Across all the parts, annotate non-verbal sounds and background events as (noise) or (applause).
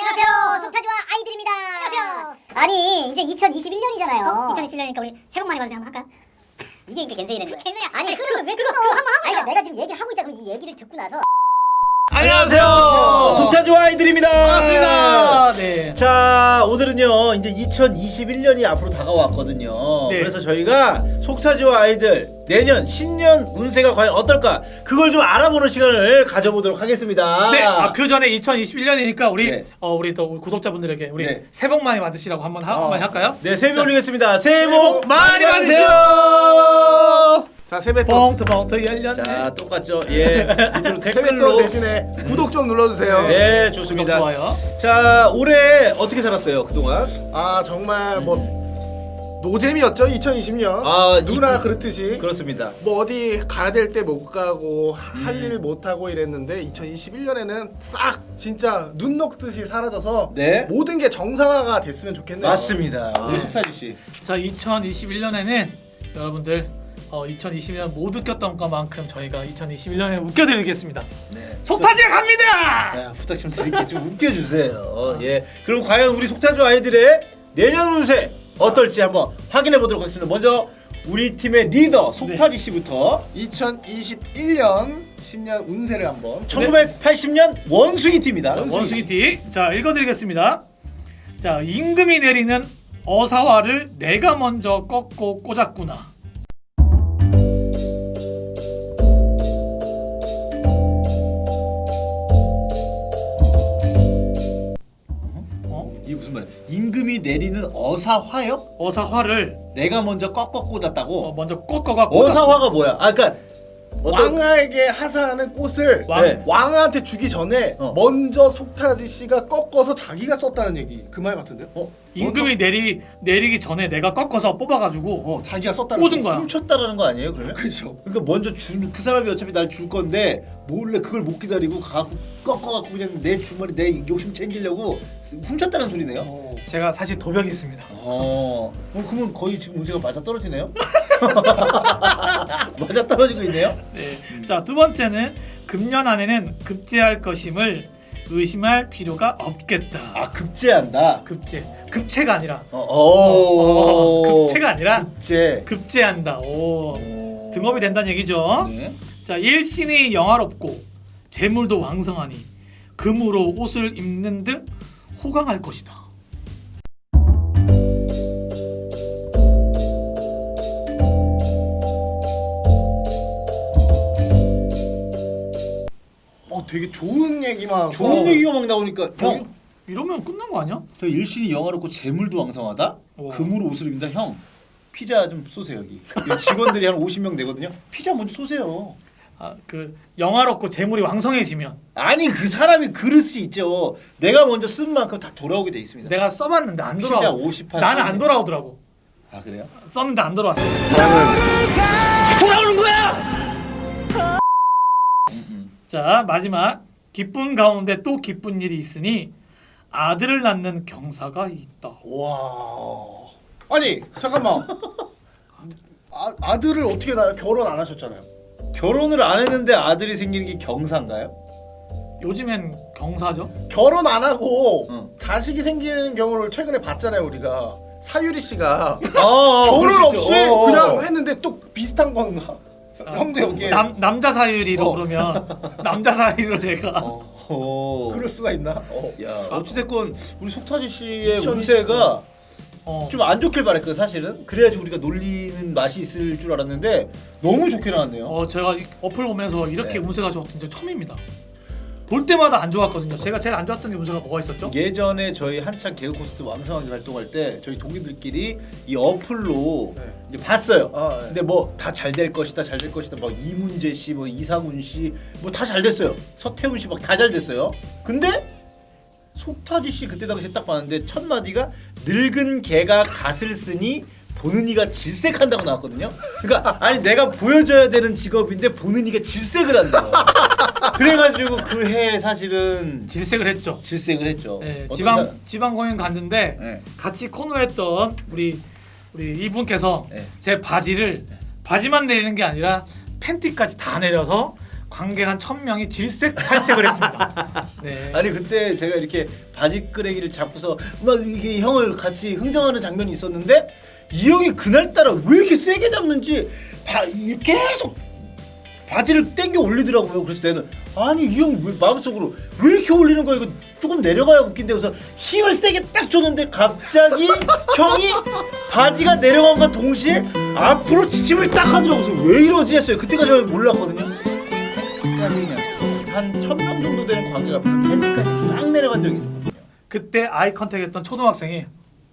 안녕하세요. 속타주와 아이들입니다. 안녕하세요. 아니 이제 2021년이잖아요. 어? 2021년이니까 우리 새해 복 많이 받으세요 한번 할까? 이게 그러니까 겐세이 되는 거야. 겐세이야. 아니 그걸 왜 그거 한번 하고 아니. 그러니까 내가 지금 얘기를 하고 있자 그럼 이 얘기를 듣고 나서 안녕하세요. 속타주 아이들입니다. 반갑습니다. 네. 자, 오늘은요. 이제 2021년이 앞으로 다가왔거든요. 네. 그래서 저희가 속타주 아이들 내년 신년 운세가 과연 어떨까? 그걸 좀 알아보는 시간을 가져보도록 하겠습니다. 네. 아, 그 전에 2021년이니까 우리 네. 어 우리 또 우리 구독자분들에게 우리 네. 새해 복 많이 받으시라고 한번 하, 한번 할까요? 네, 세배 올리겠습니다. 새해 복 많이 받으세요. 자 세뱃돈 봉투 봉투 열렸네. 자, 똑같죠? 예. 밑으로 (laughs) 세뱃돈 댓글로 대신에 구독 좀 눌러주세요. 네, 구독 좋습니다. 좋아요. 자, 올해 어떻게 살았어요? 그동안? 아 정말 뭐 노잼이었죠 2020년. 아, 누구나 이- 그렇듯이 그렇습니다. 뭐 어디 가야 될 때 못 가고 할 음. 일못 하고 이랬는데 2021년에는 싹 진짜 눈 녹듯이 사라져서 네. 모든 게 정상화가 됐으면 좋겠네요. 맞습니다. 우리 아. 속타주 씨. 자, 2021년에는 여러분들 어 2020년 못 웃겼던 것만큼 저희가 2021년에 웃겨드리겠습니다. 네. 속타지가 갑니다. 아, 부탁 좀 드릴게요. 좀 웃겨주세요. 예. 그럼 과연 우리 속타주 아이들의 내년 운세 어떨지 한번 확인해 보도록 하겠습니다. 먼저 우리 팀의 리더 속타지 씨부터 2021년 신년 운세를 한번 1980년 원숭이 팀이다. 원숭이 티. 자, 읽어드리겠습니다. 자, 임금이 내리는 어사화를 내가 먼저 꺾고 꽂았구나. 내리는 어사화요? 어사화를 내가 먼저 꺾어 꽂았다고? 어, 먼저 꺾어가 꽂았. 어사화가 뭐야? 아, 그러니까 왕아에게 하사하는 꽃을 왕. 네. 왕한테 주기 전에 어. 먼저 속타지 씨가 꺾어서 자기가 썼다는 얘기 그 말 같은데요? 어? 임금이 내리 내리기 전에 내가 꺾어서 뽑아가지고 어 자기가 썼다는 꽂은 거. 거야. 훔쳤다라는 거 아니에요, 그러면? 그죠. 그러니까 먼저 줄 그 사람이 어차피 날 줄 건데 몰래 그걸 못 기다리고 가고 꺾어갖고 그냥 내 주머니 내 욕심 챙기려고 훔쳤다는 소리네요. 어. 제가 사실 도벽이 있습니다. 어, 어 그러면 거의 지금 운세가 맞아 떨어지네요. (laughs) (laughs) 맞아 떨어지고 있네요. 네. 자, 두 번째는 금년 안에는 급제할 것임을 의심할 필요가 없겠다. 아 급제한다. 급제. 급체가 아니라 어, 어, 오. 급체가 아니라 급제. 급제한다. 오. 오. 등업이 된다는 얘기죠. 네. 자, 일신이 영화롭고 재물도 왕성하니 금으로 옷을 입는 등 호강할 것이다. 어 되게 좋은 얘기만 좋은 어. 얘기가 막 나오니까 형, 형, 이러면 끝난 거 아니야? 저 일신이 영화롭고 재물도 왕성하다. 오. 금으로 옷을 입는다. 형, 피자 좀 쏘세요 여기. (laughs) 여기 직원들이 한 50명 되거든요. 피자 먼저 쏘세요. 아, 그 영화롭고 재물이 왕성해지면 아니 그 사람이 그릇이 있죠. 내가 먼저 쓴 만큼 다 돌아오게 돼 있습니다. 내가 써봤는데 안 피자 돌아와. 50판 나는 안 돌아오더라고. 아 그래요? 썼는데 안 돌아왔어. 자 마지막 기쁜 가운데 또 기쁜 일이 있으니 아들을 낳는 경사가 있다. 와. 아니 잠깐만. 아, 아들을 어떻게 낳아요? 결혼 안 하셨잖아요. 결혼을 안 했는데 아들이 생기는 게 경사인가요? 요즘엔 경사죠. 결혼 안 하고 응. 자식이 생기는 경우를 최근에 봤잖아요 우리가. 사유리 씨가 아, 결혼 없이 어. 그냥 했는데 또 비슷한 건가? 형도 여기에 남 남자 사유리로 어. 그러면 (laughs) 남자 사유리로 제가 어. 그럴 수가 있나? 어. 야 어찌됐건 우리 속타지 씨의 2020. 운세가 어, 좀 안 좋길 바랬거든 사실은. 그래야지 우리가 놀리는 맛이 있을 줄 알았는데 너무 좋게 나왔네요. 어 제가 이 어플 보면서 이렇게 네. 운세가 좋았던 게 처음입니다. 볼 때마다 안 좋았거든요. 제가 제일 안 좋았던 게 운세가 뭐가 있었죠? 예전에 저희 한창 개그 콘서트 왕성하게 활동할 때 저희 동기들끼리 이 어플로 네. 이제 봤어요. 아, 네. 근데 뭐 다 잘 될 것이다, 잘 될 것이다. 막 이문재 씨, 뭐 이상훈 씨, 뭐 다 잘 됐어요. 서태훈 씨 막 다 잘 됐어요. 근데 속타지 씨 그때 당시에 딱 봤는데 첫 마디가 늙은 개가 갓을 쓰니 보는 이가 질색한다고 나왔거든요. 그러니까 아니 내가 보여줘야 되는 직업인데 보는 이가 질색을 한다. 그래가지고 그 해 사실은 질색을 했죠. 질색을 했죠. 네, 어떤 지방 사- 지방 공연 갔는데 네. 같이 코너했던 우리 우리 이분께서 네. 제 바지를 바지만 내리는 게 아니라 팬티까지 다 내려서 관객 한 천 명이 질색 팔색을 했습니다. 네. (laughs) 아니 그때 제가 이렇게 바지 끄레기를 잡고서 막 이게 형을 같이 흥정하는 장면이 있었는데 이 형이 그날따라 왜 이렇게 세게 잡는지 바, 계속 바지를 당겨 올리더라고요. 그래서 내는 아니 이형왜 마음속으로 왜 이렇게 올리는 거야? 이거 조금 내려가야 웃긴데 그래서 힘을 세게 딱 줬는데 갑자기 (laughs) 형이 바지가 내려간과 동시에 앞으로 지침을 딱 하더라고요. 그래서 왜 이러지 했어요. 그때까지 몰랐거든요. 한 천 명 정도 되는 앞에 팬티까지 싹 내려간 적이 있었거든요. 그때 아이 컨택했던 초등학생이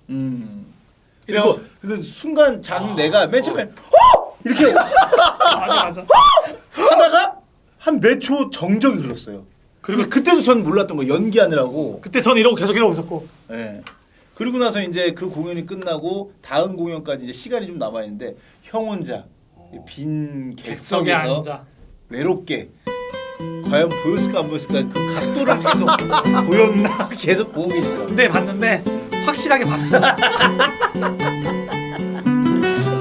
음. 그리고 그 순간 장 내가 맨 처음에 어! 이렇게 맞아 맞아. 하다가 한 몇 초 정적이 흘렀어요. 그리고 그때도 전 몰랐던 거 연기하느라고. 그때 전 이러고 계속 이러고 있었고 예. 그리고 나서 이제 그 공연이 끝나고 다음 공연까지 이제 시간이 좀 남아 있는데 형 혼자 빈 객석에 객석에서 앉아. 외롭게 과연 보였을까 안 보였을까 그 각도를 계속 보였나 (laughs) 계속 보고 계시더라고요. 근데 봤는데 확실하게 봤어. (laughs)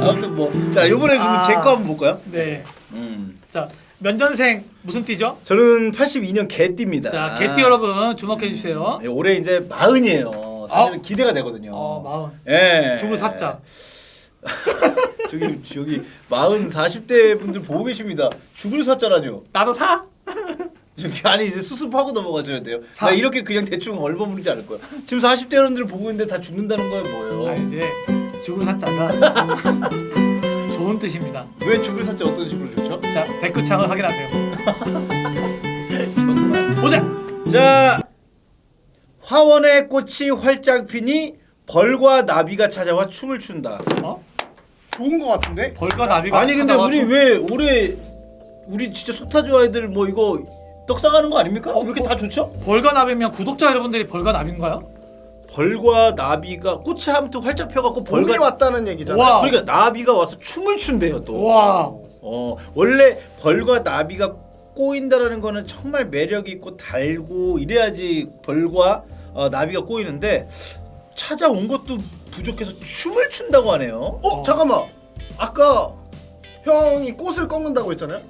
아무튼 뭐 자 이번에 그러면 아. 제거 한번 볼까요? 네. 음. 자 면전생 무슨 띠죠? 저는 82년 개띠입니다. 자 개띠 여러분 주목해 주세요. 예, 올해 이제 마흔이에요. 사실은 어? 기대가 되거든요. 어 마흔. 예. 죽을 사자. (laughs) 저기 저기 마흔 40대 분들 보고 계십니다. 죽을 사자라뇨. 나도 사. 아니 이제 수습하고 넘어가셔야 돼요. 사- 나 이렇게 그냥 대충 얼버무리지 않을 거야. 지금 40대 여러분들 보고 있는데 다 죽는다는 거예요, 뭐예요? 아 이제 죽을 사자가 (laughs) 좋은 뜻입니다. 왜 죽을 사자 어떤 식으로 좋죠? 자 댓글창을 확인하세요. (laughs) 정말. 보자. 자 화원의 꽃이 활짝 피니 벌과 나비가 찾아와 춤을 춘다. 어? 좋은 거 같은데? 벌과 나비가 아니 근데 찾아와 우리 좀- 왜 올해 우리 진짜 속타조 아이들 뭐 이거 떡 싸가는 거 아닙니까? 어, 왜 이렇게 뭐- 다 좋죠? 벌과 나비면 구독자 여러분들이 벌과 나비인가요? 벌과 나비가 꽃이 아무튼 활짝 펴갖고 벌과 왔다는 얘기잖아. 와. 그러니까 나비가 와서 춤을 춘대요 또. 와. 어 원래 벌과 나비가 꼬인다라는 거는 정말 매력 있고 달고 이래야지 벌과 어, 나비가 꼬이는데 찾아온 것도 부족해서 춤을 춘다고 하네요. 어 잠깐만. 아까 형이 꽃을 꺾는다고 했잖아요.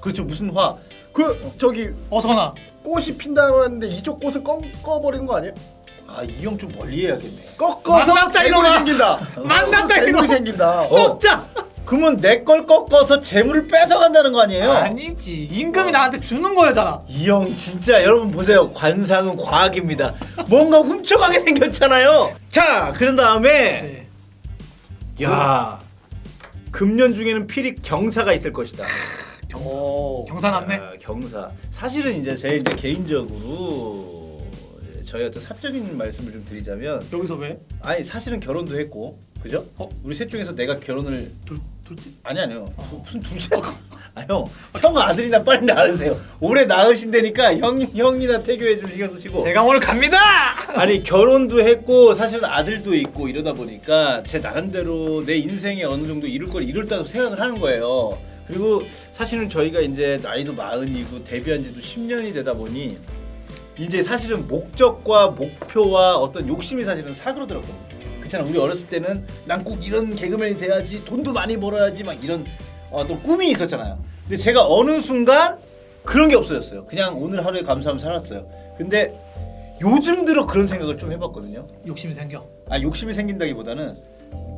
그렇죠 무슨 화? 그 저기 어서나. 꽃이 핀다고 했는데 이쪽 꽃을 꺾어버리는 거 아니에요? 아 이 형 좀 멀리 해야겠네. 꺾어서 만났다, 재물이 이놈아. 생긴다. 만났다, 재물이 이놈아. 생긴다. 어. 꺾자. 그러면 내 걸 꺾어서 재물을 뺏어간다는 거 아니에요? 아니지. 임금이 나한테 주는 거잖아. 이 형 진짜 여러분 보세요 관상은 과학입니다 뭔가 훔쳐가게 (laughs) 생겼잖아요 자 그런 다음에 네. 야 금년 중에는 필히 경사가 있을 것이다 어. 경사 났네. 아, 경사 사실은 이제 제 이제 개인적으로 이제 저희 어떤 사적인 말씀을 좀 드리자면 여기서 왜? 아니 사실은 결혼도 했고 그죠? 어? 우리 셋 중에서 내가 결혼을 둘 둘째? 아니 아니요 두- 무슨 둘째 (laughs) 아형 형 아들이나 빨리 낳으세요 올해 낳으신다니까 형 형이나 태교해 좀 신경 쓰시고 제가 오늘 갑니다. (laughs) 아니 결혼도 했고 사실은 아들도 있고 이러다 보니까 제 나름대로 내 인생에 어느 정도 이룰 걸 이룰다고 생각을 하는 거예요. 그리고 사실은 저희가 이제 나이도 마흔이고 데뷔한 지도 10년이 되다 보니 이제 사실은 목적과 목표와 어떤 욕심이 사실은 사그러들었거든요. 그렇잖아. 우리 어렸을 때는 난 꼭 이런 개그맨이 돼야지 돈도 많이 벌어야지 막 이런 어떤 꿈이 있었잖아요. 근데 제가 어느 순간 그런 게 없어졌어요. 그냥 오늘 하루에 감사하면 살았어요. 근데 요즘 들어 그런 생각을 좀 해봤거든요. 욕심이 생겨. 아 욕심이 생긴다기보다는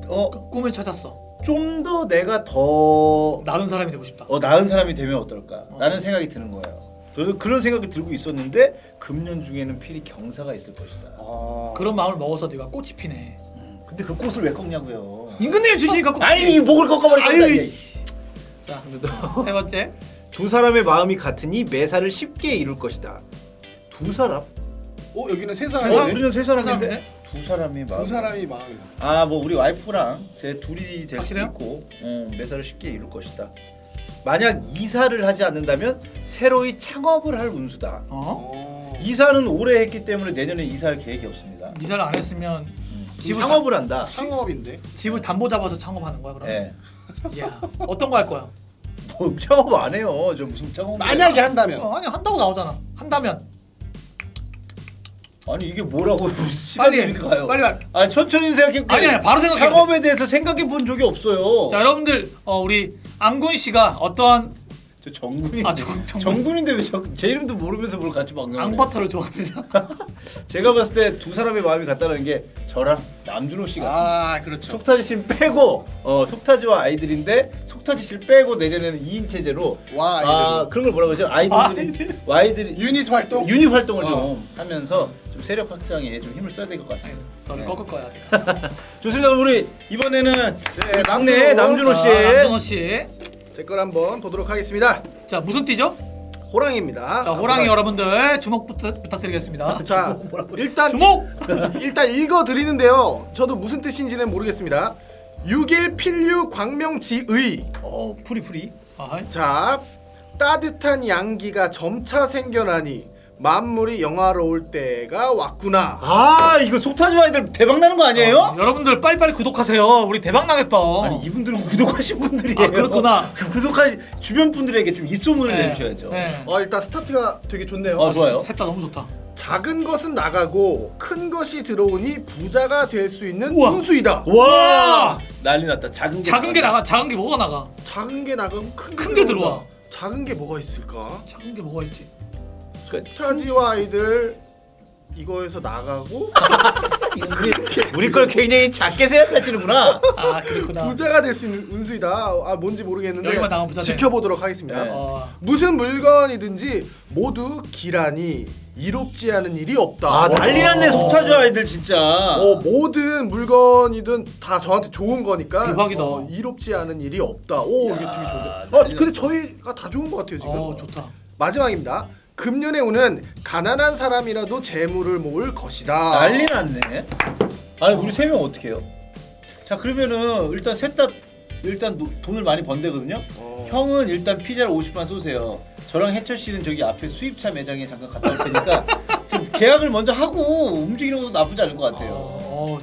어 꿈을 찾았어. 좀 더 내가 더 나은 사람이 되고 싶다. 어, 나은 사람이 되면 어떨까라는 생각이 드는 거예요. 그래서 그런 생각이 들고 있었는데 금년 중에는 필히 경사가 있을 것이다. 아. 그런 마음을 먹어서 네가 꽃이 피네. 근데 그 꽃을 왜 꺾냐고요? 임금님 주시니까 꽃. 아니 이 목을 꺾어버릴 아유, 거다. 이- 이게. 자, (laughs) 세 번째. 두 사람의 마음이 같으니 매사를 쉽게 이룰 것이다. 두 사람? 어 여기는 세 어, 사람. 우리는 세 사람인데 사람인데? 두 사람의 마음. 두 사람이 마음이. 아뭐 우리 와이프랑 제 둘이 될 수도 확실해요? 있고 어, 매사를 쉽게 이룰 것이다. 만약 이사를 하지 않는다면 새로이 창업을 할 운수다. 어? 어. 이사는 올해 했기 때문에 내년에 이사할 계획이 없습니다. 이사를 안 했으면 집을 창업을 한다. 창업인데. 집을 담보 잡아서 창업하는 거야 그럼? 예. 이야 어떤 거 할 거야? 뭐 (laughs) 창업 안 해요. 저 무슨 창업? 만약에 한다면. 어, 아니 한다고 나오잖아. 한다면 아니 이게 뭐라고 (laughs) 빨리 시간이 가요. 빨리 말. 아니 천천히 생각해. 아니, 아니, 바로 생각해. 창업에 대해서 생각해 본 적이 없어요. 자 여러분들 어, 우리 안군 씨가 어떠한 저 정군이. 아, 정- 정군. 정군인데 왜제 이름도 모르면서 뭘 같이 막나요? 앙버터를 좋아합니다. (laughs) 제가 봤을 때 두 사람의 마음이 같다는 게 저랑 남준호 씨 같습니다. 아 그렇죠. 속타지 씨는 빼고 어 속타지와 아이들인데 속타지 씨를 빼고 내년에는 2인 체제로 와, 아. 그런 걸 뭐라고 하죠? 아이들이 아이들. 와이들이 유닛 활동. 유닛 활동을 어. 좀 하면서 좀 세력 확장에 좀 힘을 써야 될 것 같습니다. 너를 네. 꺾을 거야. (laughs) 좋습니다. 그럼 우리 이번에는 네, 막내 남준호 남준호. 남준호 씨. 제 걸 한번 보도록 하겠습니다. 자 무슨 띠죠? 호랑이입니다. 자 호랑이 여러분들 주목 부탁, 부탁드리겠습니다. (laughs) 자 일단 주목. (laughs) 일단 읽어 드리는데요. 저도 무슨 뜻인지는 모르겠습니다. 6일 필류 광명지의 어 프리프리 아, 자 따뜻한 양기가 점차 생겨나니 만물이 영화로울 때가 왔구나. 아 이거 속타지 아이들 대박 나는 거 아니에요? 어, 여러분들 빨리빨리 구독하세요. 우리 대박 나겠다. 아니 이분들은 구독하신 분들이에요. 아, 그렇구나. (laughs) 그 구독한 주변 분들에게 좀 입소문을 네. 내주셔야죠. 네. 어 일단 스타트가 되게 좋네요. 어 좋아요. 셋다 너무 좋다. 작은 것은 나가고 큰 것이 들어오니 부자가 될 수 있는 우와. 운수이다. 와 난리 났다. 작은 게 작은 게 나가. 작은 게 뭐가 나가? 작은 게 나가고 큰 게 큰게 들어온다. 들어와. 작은 게 뭐가 있을까? 작은 게 뭐가 있지? 타지와 아이들 이거에서 나가고 우리, (laughs) 우리 걸 굉장히 작게 생각하시는구나. (laughs) 아 그렇구나. 부자가 될 수 있는 운수이다. 아 뭔지 모르겠는데 여기만 부자. 지켜보도록 하겠습니다. 네. 어, 무슨 물건이든지 모두 기란이 이롭지 않은 일이 없다. 아 난리 났네 어. 속타주 아이들 진짜. 어 모든 물건이든 다 저한테 좋은 거니까 대박이다. 어, 이롭지 않은 일이 없다. 오 이게 되게 좋은데. 아 난리 근데 저희가 다 좋은 것 같아요 지금. 어 좋다. 마지막입니다. 금년의 운은 가난한 사람이라도 재물을 모을 것이다. 난리 났네. 아니 우리 세 명 어떻게 해요? 자 그러면은 일단 셋 다 일단 노- 돈을 많이 번대거든요. 어. 형은 일단 피자를 50만 쏘세요. 저랑 해철 씨는 저기 앞에 수입차 매장에 잠깐 갔다 올 테니까 (laughs) 좀 계약을 먼저 하고 움직이는 것도 나쁘지 않을 것 같아요. 어,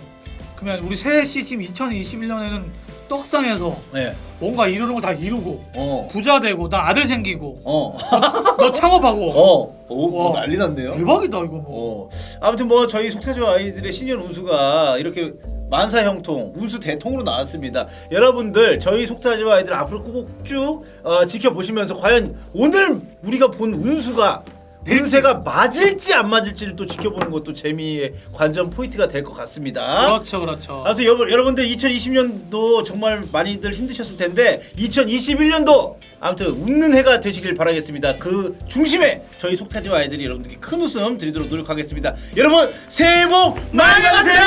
그러면 우리 셋이 지금 2021년에는 떡상에서 네. 뭔가 이루는 걸 다 이루고 어. 부자 되고 나 아들 생기고 어. 너 창업하고 (laughs) 어. 오, 뭐 와. 난리 났네요. 대박이다 이거 뭐. 어. 아무튼 뭐 저희 속타조 아이들의 신년 운수가 이렇게 만사 형통, 운수 대통으로 나왔습니다. 여러분들 저희 속타조 아이들 앞으로 꼭쭉 어, 지켜보시면서 과연 오늘 우리가 본 운수가 운세가 맞을지 안 맞을지를 또 지켜보는 것도 재미의 관전 포인트가 될 것 같습니다. 그렇죠 그렇죠. 아무튼 여러, 여러분들 2020년도 정말 많이들 힘드셨을 텐데 2021년도 아무튼 웃는 해가 되시길 바라겠습니다. 그 중심에 저희 속타지와 아이들이 여러분들께 큰 웃음 드리도록 노력하겠습니다. 여러분 새해 복 많이 받으세요.